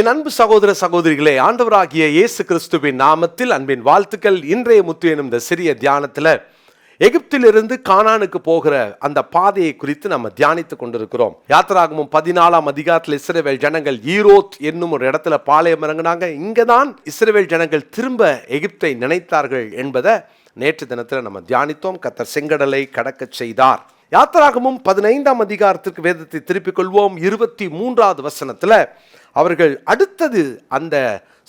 என் அன்பு சகோதர சகோதரிகளே ஆண்டவராகிய இயேசு கிறிஸ்துவின் நாமத்தில் அன்பின் வாழ்த்துக்கள். இன்றைய முத்து எனும் இந்த சிறிய தியானத்தில் எகிப்திலிருந்து கானானுக்கு போகிற அந்த பாதையை குறித்து நம்ம தியானித்துக் கொண்டிருக்கிறோம். யாத்திராகமும் பதினாலாம் அதிகாரத்தில் இஸ்ரேவேல் ஜனங்கள் ஈரோத் என்னும் ஒரு இடத்துல பாளையம் இறங்குனாங்க. இங்கதான் இஸ்ரேவேல் ஜனங்கள் திரும்ப எகிப்தை நினைத்தார்கள் என்பதை நேற்று தினத்தில் நம்ம தியானித்தோம். கத்தர் செங்கடலை கடக்கச் செய்தார். யாத்திராகமும் பதினைந்தாம் அதிகாரத்திற்கு வேதத்தை திருப்பிக் கொள்வோம். இருபத்தி மூன்றாவது வசனத்தில் அவர்கள் அடுத்தது அந்த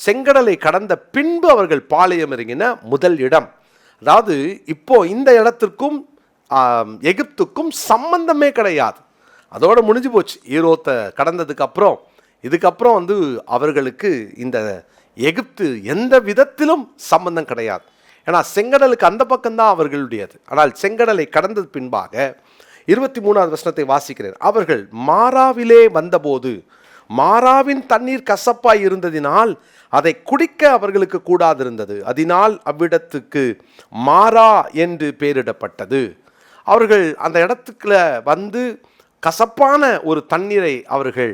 செங்கடலை கடந்த பின்பு அவர்கள் பாளையம் இறங்கின முதல் இடம். அதாவது இப்போ இந்த இடத்திற்கும் எகிப்துக்கும் சம்பந்தமே கிடையாது. அதோடு முடிஞ்சு போச்சு. ஈரோத்தை கடந்ததுக்கு அப்புறம். இதுக்கப்புறம் வந்து அவர்களுக்கு இந்த எகிப்து எந்த விதத்திலும் சம்பந்தம் கிடையாது. ஏன்னா செங்கடலுக்கு அந்த பக்கம்தான் அவர்களுடையது. ஆனால் செங்கடலை கடந்தது பின்பாக இருபத்தி மூணாவது வசனத்தை வாசிக்கிறேன். அவர்கள் மாறாவிலே வந்தபோது மாறாவின் தண்ணீர் கசப்பாய் இருந்ததினால் அதை குடிக்க அவர்களுக்கு கூடாதிருந்தது. அதனால் அவ்விடத்துக்கு மாறா என்று பெயரிடப்பட்டது. அவர்கள் அந்த இடத்துக்குள்ள வந்து கசப்பான ஒரு தண்ணீரை அவர்கள்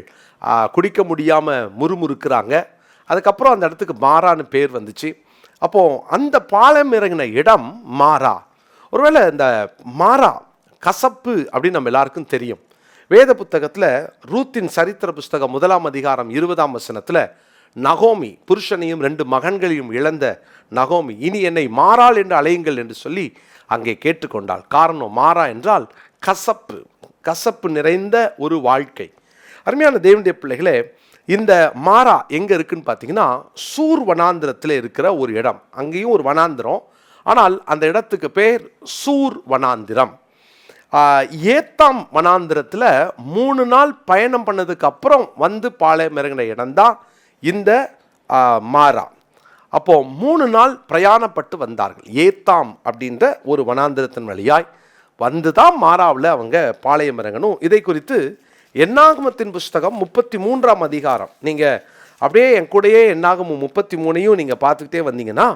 குடிக்க முடியாமல் முறுமுறுக்கிறாங்க. அதுக்கப்புறம் அந்த இடத்துக்கு மாறான்னு பேர் வந்துச்சு. அப்போது அந்த பாலம் இறங்கின இடம் மாறா. ஒருவேளை இந்த மாறா கசப்பு அப்படின்னு நம்ம எல்லாருக்கும் தெரியும். வேத புத்தகத்தில் ரூத்தின் சரித்திர புஸ்தகம் முதலாம் அதிகாரம் இருபதாம் வசனத்தில் நகோமி புருஷனையும் ரெண்டு மகன்களையும் இழந்த நகோமி இனி என்னை மாறாள் என்று அலையுங்கள் என்று சொல்லி அங்கே கேட்டுக்கொண்டாள். காரணம் மாறா என்றால் கசப்பு கசப்பு நிறைந்த ஒரு வாழ்க்கை. அருமையான தேவனுடைய பிள்ளைகளே இந்த மாறா எங்கே இருக்குன்னு பார்த்தீங்கன்னா சூர் வனாந்திரத்தில் இருக்கிற ஒரு இடம். அங்கேயும் ஒரு வனாந்திரம். ஆனால் அந்த இடத்துக்கு பேர் சூர் வனாந்திரம். ஏத்தாம் வனாந்திரத்தில் மூணு நாள் பயணம் பண்ணதுக்கு அப்புறம் வந்து பாளையம் இறங்கின இடம்தான் இந்த மாறா. அப்போது மூணு நாள் பிரயாணப்பட்டு வந்தார்கள். ஏத்தாம் அப்படின்ற ஒரு வனாந்திரத்தின் வழியாய் வந்து தான் மாறாவில் அவங்க பாளையம் இறங்கணும் இதை குறித்து எண்ணாகமத்தின் புஸ்தகம் முப்பத்தி மூன்றாம் அதிகாரம். நீங்கள் அப்படியே என் கூடயே எண்ணாகமும் முப்பத்தி மூணையும் நீங்கள் பார்த்துக்கிட்டே வந்தீங்கன்னா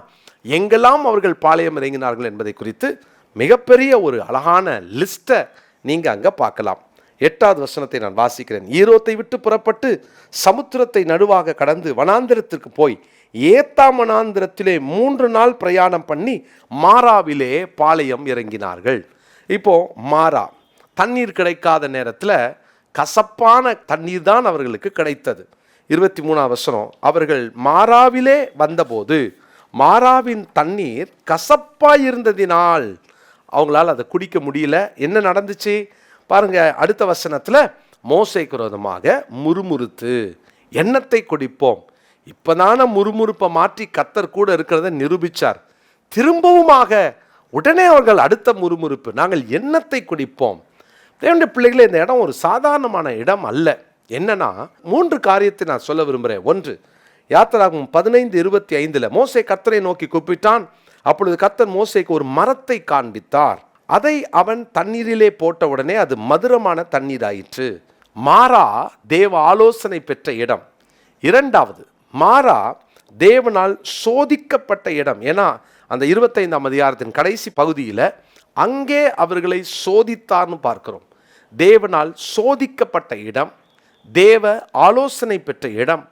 எங்கெல்லாம் அவர்கள் பாளையம் இறங்கினார்கள் என்பதை குறித்து மிகப்பெரிய ஒரு அழகான லிஸ்ட்டை நீங்கள் அங்கே பார்க்கலாம். எட்டாவது வசனத்தை நான் வாசிக்கிறேன். ஈரோத்தை விட்டு புறப்பட்டு சமுத்திரத்தை நடுவாக கடந்து வனாந்திரத்திற்கு போய் ஏத்தா வனாந்திரத்திலே மூன்று நாள் பிரயாணம் பண்ணி மாறாவிலே பாளையம் இறங்கினார்கள். இப்போது மாறா தண்ணீர் கிடைக்காத நேரத்தில் கசப்பான தண்ணீர் தான் அவர்களுக்கு கிடைத்தது. இருபத்தி மூணாம் வசனம் அவர்கள் மாறாவிலே வந்தபோது மாறாவின் தண்ணீர் கசப்பாயிருந்ததினால் இருந்ததினால் அவங்களால அதை குடிக்க முடியல. என்ன நடந்துச்சு? பாருங்கள் அடுத்த வசனத்தில் மோசைக்கு விரோதமாக முறுமுறுத்து எண்ணத்தை குடிப்போம்? இப்போதான முறுமுறுப்பை மாற்றி கத்தர் கூட இருக்கிறத நிரூபிச்சார். திரும்பவுமாக உடனே அவர்கள் அடுத்த முறுமுறுப்பு நாங்கள் எண்ணத்தை குடிப்போம்? தேவனுடைய பிள்ளைகளே இந்த இடம் ஒரு சாதாரணமான இடம் அல்ல. என்னன்னா மூன்று காரியத்தை நான் சொல்ல விரும்புகிறேன் ஒன்று யாத்திராகும் பதினைந்து இருபத்தி ஐந்தில் மோசை கத்தரை நோக்கி கூப்பிட்டான். அப்பொழுது கத்தர் மோசேக்கு ஒரு மரத்தை காண்பித்தார். அதை அவன் தண்ணீரிலே போட்ட உடனே அது மதுரமான தண்ணீராயிற்று. மாறா தேவ ஆலோசனை பெற்ற இடம். இரண்டாவது மாறா தேவனால் சோதிக்கப்பட்ட இடம். ஏன்னா அந்த இருபத்தைந்தாம் அதிகாரத்தின் கடைசி பகுதியில் அங்கே அவர்களை சோதித்தார்னு பார்க்கிறோம். தேவனால் சோதிக்கப்பட்ட இடம் தேவ ஆலோசனை பெற்ற இடம்.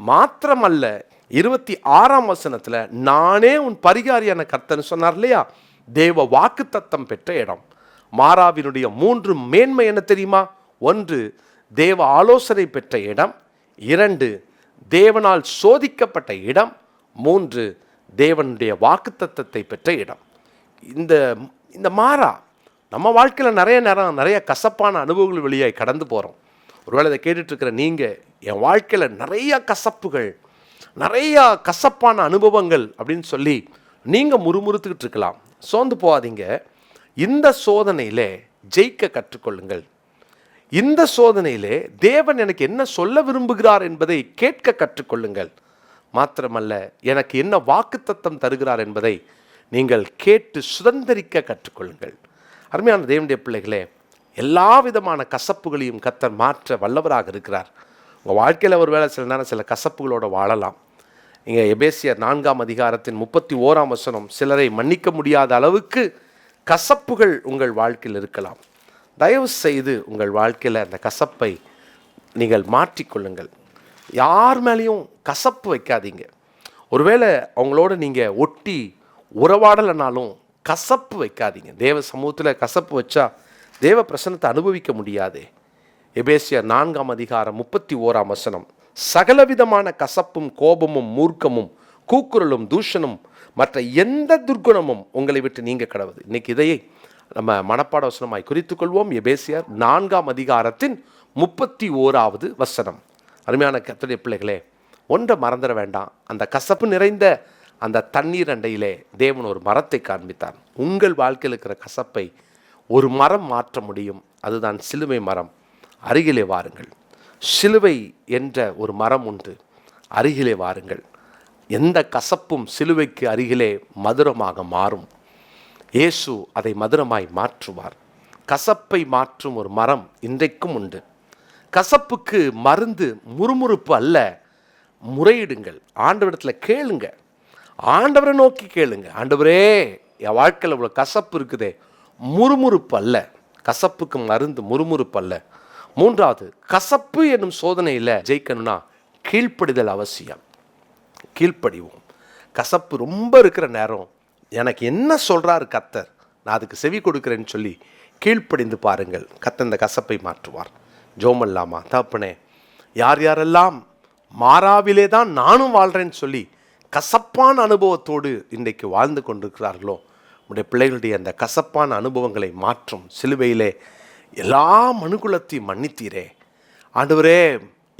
மாத்திரமல்ல இருபத்தி ஆறாம் வசனத்தில் நானே உன் பரிகாரியான கர்த்தன்னு சொன்னார் இல்லையா? தேவ வாக்குத்தத்தம் பெற்ற இடம். மாறாவினுடைய மூன்று மேன்மை என்ன தெரியுமா? ஒன்று தேவ ஆலோசனை பெற்ற இடம். இரண்டு தேவனால் சோதிக்கப்பட்ட இடம். மூன்று தேவனுடைய வாக்குத்தத்தத்தை பெற்ற இடம். இந்த இந்த மாறா நம்ம வாழ்க்கையில் நிறைய நேரம் நிறைய கசப்பான அனுபவங்கள் வழியாய் கடந்து போகிறோம் ஒருவேளை இதை கேட்டுட்ருக்கிற நீங்கள் என் வாழ்க்கையில் நிறைய கசப்புகள் நிறையா கசப்பான அனுபவங்கள் அப்படின்னு சொல்லி நீங்கள் முறுமுறுத்துக்கிட்டு இருக்கலாம். சோர்ந்து போகாதீங்க. இந்த சோதனையிலே ஜெயிக்க கற்றுக்கொள்ளுங்கள். இந்த சோதனையிலே தேவன் எனக்கு என்ன சொல்ல விரும்புகிறார் என்பதை கேட்க கற்றுக்கொள்ளுங்கள். மாத்திரமல்ல எனக்கு என்ன வாக்குத்தத்தம் தருகிறார் என்பதை நீங்கள் கேட்டு சுதந்திரிக்க கற்றுக்கொள்ளுங்கள். அருமையான தேவனுடைய பிள்ளைகளே எல்லா விதமான கசப்புகளையும் கத்தர் மாற்ற வல்லவராக இருக்கிறார். உங்கள் வாழ்க்கையில் ஒரு வேளை சில நேரம் சில கசப்புகளோட வாழலாம். இங்கே எபேசியர் நான்காம் அதிகாரத்தின் முப்பத்தி ஓராம் வசனம் சிலரை மன்னிக்க முடியாத அளவுக்கு கசப்புகள் உங்கள் வாழ்க்கையில் இருக்கலாம். தயவு செய்து உங்கள் வாழ்க்கையில் அந்த கசப்பை நீங்கள் மாற்றிக்கொள்ளுங்கள். யார் மேலேயும் கசப்பு வைக்காதீங்க. ஒருவேளை அவங்களோட நீங்கள் ஒட்டி உறவாடலைனாலும் கசப்பு வைக்காதீங்க. தேவ சமூகத்தில் கசப்பு வச்சா தேவ பிரசனத்தை அனுபவிக்க முடியாதே. எபேசியர் நான்காம் அதிகாரம் முப்பத்தி ஓராம் வசனம். சகலவிதமான கசப்பும் கோபமும் மூர்க்கமும் கூக்குரலும் தூஷணும் மற்ற எந்த துர்க்குணமும் உங்களை விட்டு நீங்க கடவுது. இன்னைக்கு இதையே நம்ம மனப்பாட வசனமாய் குறித்து கொள்வோம். எபேசியார் நான்காம் அதிகாரத்தின் முப்பத்தி ஓராவது வசனம். அருமையான கத்துடைய பிள்ளைகளே ஒன்றை மறந்துட வேண்டாம். அந்த கசப்பு நிறைந்த அந்த தண்ணீர் அண்டையிலே தேவன் ஒரு மரத்தை காண்பித்தார். உங்கள் வாழ்க்கையில் இருக்கிற கசப்பை ஒரு மரம் மாற்ற முடியும். அதுதான் சிலுவை மரம். அருகிலே வாருங்கள். சிலுவை என்ற ஒரு மரம் உண்டு. அருகிலே வாருங்கள். எந்த கசப்பும் சிலுவைக்கு அருகிலே மதுரமாக மாறும். இயேசு அதை மதுரமாய் மாற்றுவார். கசப்பை மாற்றும் ஒரு மரம் இன்றைக்கும் உண்டு. கசப்புக்கு மருந்து முறுமுறுப்பு அல்ல. முறையிடுங்கள். ஆண்டவரிடத்தில் கேளுங்க. ஆண்டவரை நோக்கி கேளுங்க. ஆண்டவரே என் வாழ்க்கையில் இவ்வளோ கசப்பு இருக்குதே. முறுமுறுப்பு அல்ல. கசப்புக்கு மருந்து முறுமுறுப்பு அல்ல. மூன்றாவது கசப்பு என்னும் சோதனையில் ஜெயிக்கணும்னா கீழ்ப்படிதல் அவசியம். கீழ்ப்படிவோம். கசப்பு ரொம்ப இருக்கிற நேரம் எனக்கு என்ன சொல்கிறாரு கத்தர் நான் அதுக்கு செவி கொடுக்குறேன்னு சொல்லி கீழ்ப்படிந்து பாருங்கள். கத்தர் இந்த கசப்பை மாற்றுவார். ஜோமல்லாமா தப்புனே யார் யாரெல்லாம் மாறாவிலே தான் நானும் வாழ்கிறேன்னு சொல்லி கசப்பான அனுபவத்தோடு இன்றைக்கு வாழ்ந்து கொண்டிருக்கிறார்களோ உடைய பிள்ளைகளுடைய அந்த கசப்பான அனுபவங்களை மாற்றும். சிலுவையிலே எல்லா மனுகுலத்தையும் மன்னித்தீரே. ஆண்டவரே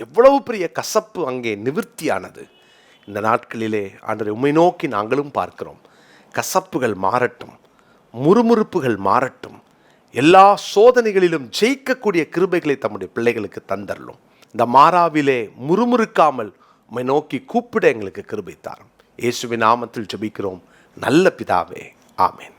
எவ்வளவு பெரிய கசப்பு அங்கே நிவிர்த்தியானது. இந்த நாட்களிலே ஆண்டரை உம்மை நோக்கி நாங்களும் பார்க்கிறோம். கசப்புகள் மாறட்டும் முறுமுறுப்புகள் மாறட்டும். எல்லா சோதனைகளிலும் ஜெயிக்கக்கூடிய கிருபைகளை தம்முடைய பிள்ளைகளுக்கு தந்தரலும். இந்த மாறாவிலே முறுமுறுக்காமல் உண்மை நோக்கி கூப்பிட எங்களுக்கு கிருபை தாரும். இயேசுவின் நாமத்தில் ஜெபிக்கிறோம். நல்ல பிதாவே ஆமேன்.